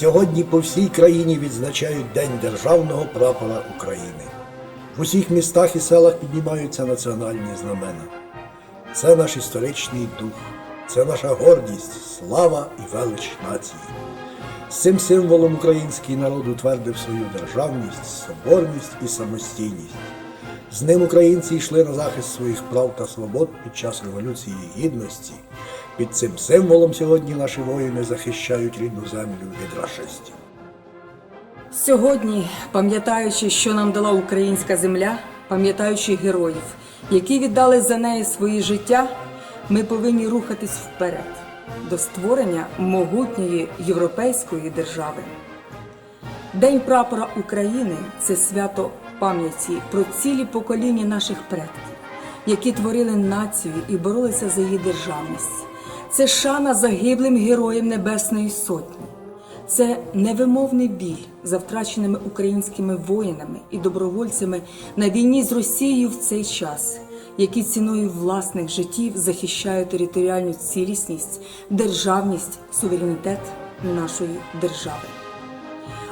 Сьогодні по всій країні відзначають День Державного прапора України. В усіх містах і селах піднімаються національні знамена. Це наш історичний дух, це наша гордість, слава і велич нації. З цим символом український народ утвердив свою державність, соборність і самостійність. З ним українці йшли на захист своїх прав та свобод під час Революції Гідності. Під цим символом сьогодні наші воїни захищають рідну землю від рашистів. Сьогодні, пам'ятаючи, що нам дала українська земля, пам'ятаючи героїв, які віддали за неї свої життя, ми повинні рухатись вперед до створення могутньої європейської держави. День прапора України це свято пам'яті про цілі покоління наших предків, які творили націю і боролися за її державність. Це шана загиблим героям Небесної Сотні. Це невимовний біль за втраченими українськими воїнами і добровольцями на війні з Росією в цей час, які ціною власних життів захищають територіальну цілісність, державність, суверенітет нашої держави.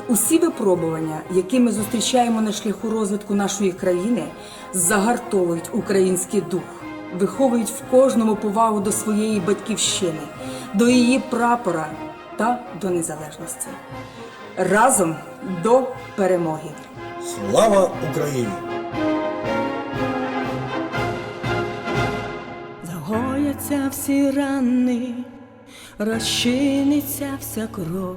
Усі випробування, які ми зустрічаємо на шляху розвитку нашої країни, загартовують український дух, виховують в кожному повагу до своєї батьківщини, до її прапора та до незалежності. Разом до перемоги! Слава Україні! Загояться всі рани, розчиниться вся кров.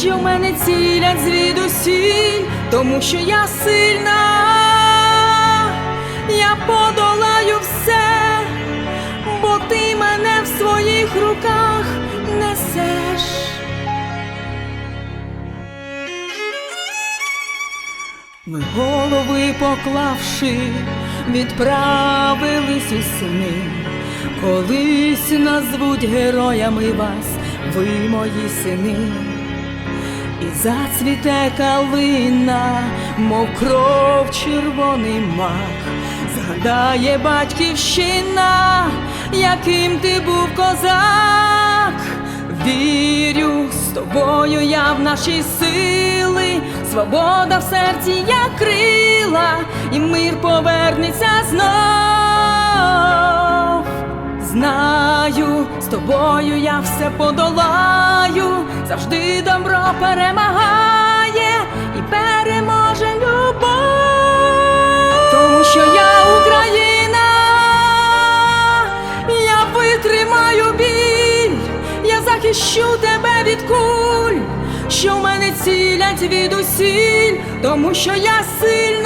що в мене цілять звідусіль, тому що я сильна, я подолаю все, бо ти мене в своїх руках несеш. Ми голови поклавши, відправились у сни, колись назвуть героями вас, ви мої сини, і зацвіте калина, мов кров червоний мак, згадає батьківщина, яким ти був козак. Вірю з тобою я в наші сили, свобода в серці, як крила, і мир повернеться знов. З тобою я все подолаю, завжди добро перемагає і переможе любов, тому що я Україна, я витримаю біль, я захищу тебе від куль, що в мене цілять від усіль, тому що я сильна,